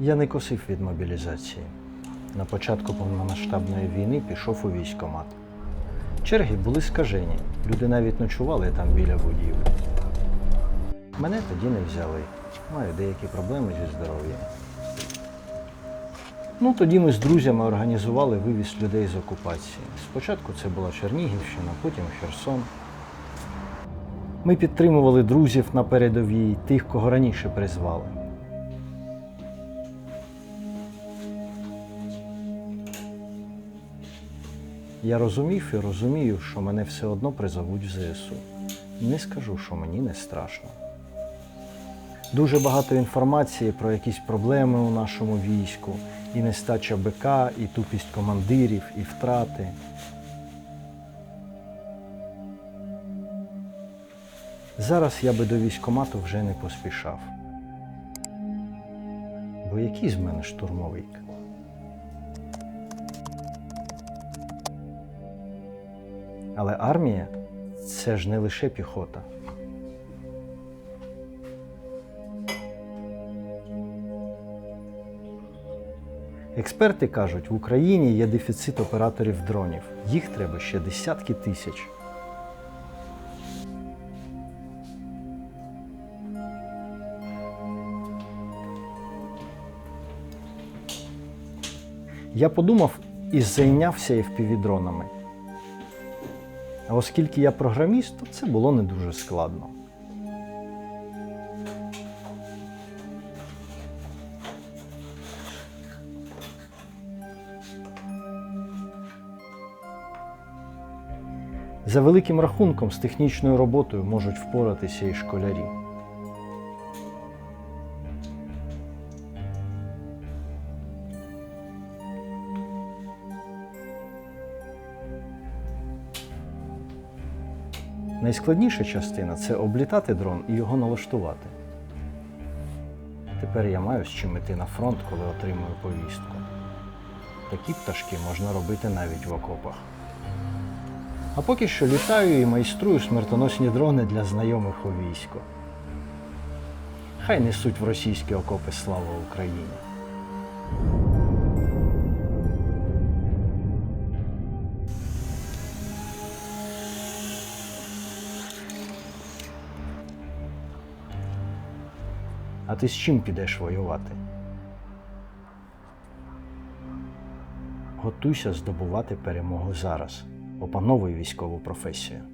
Я не косив від мобілізації. На початку повномасштабної війни пішов у військкомат. Черги були скажені, люди навіть ночували там біля будівлі. Мене тоді не взяли. Маю деякі проблеми зі здоров'ям. Ну, тоді ми з друзями організували вивіз людей з окупації. Спочатку це була Чернігівщина, потім Херсон. Ми підтримували друзів на передовій, тих, кого раніше призвали. Я розумів і розумію, що мене все одно призовуть в ЗСУ. Не скажу, що мені не страшно. Дуже багато інформації про якісь проблеми у нашому війську, і нестача БК, і тупість командирів, і втрати. Зараз я би до військкомату вже не поспішав. Бо який з мене штурмовик? Але армія це ж не лише піхота. Експерти кажуть, в Україні є дефіцит операторів дронів. Їх треба ще десятки тисяч. Я подумав і зайнявся FPV-дронами. А оскільки я програміст, то це було не дуже складно. За великим рахунком з технічною роботою можуть впоратися і школярі. Найскладніша частина це облітати дрон і його налаштувати. Тепер я маю з чим іти на фронт, коли отримую повістку. Такі пташки можна робити навіть в окопах. А поки що літаю і майструю смертоносні дрони для знайомих у війську. Хай несуть в російські окопи славу Україні. А ти з чим підеш воювати? Готуйся здобувати перемогу зараз. Опановуй військову професію.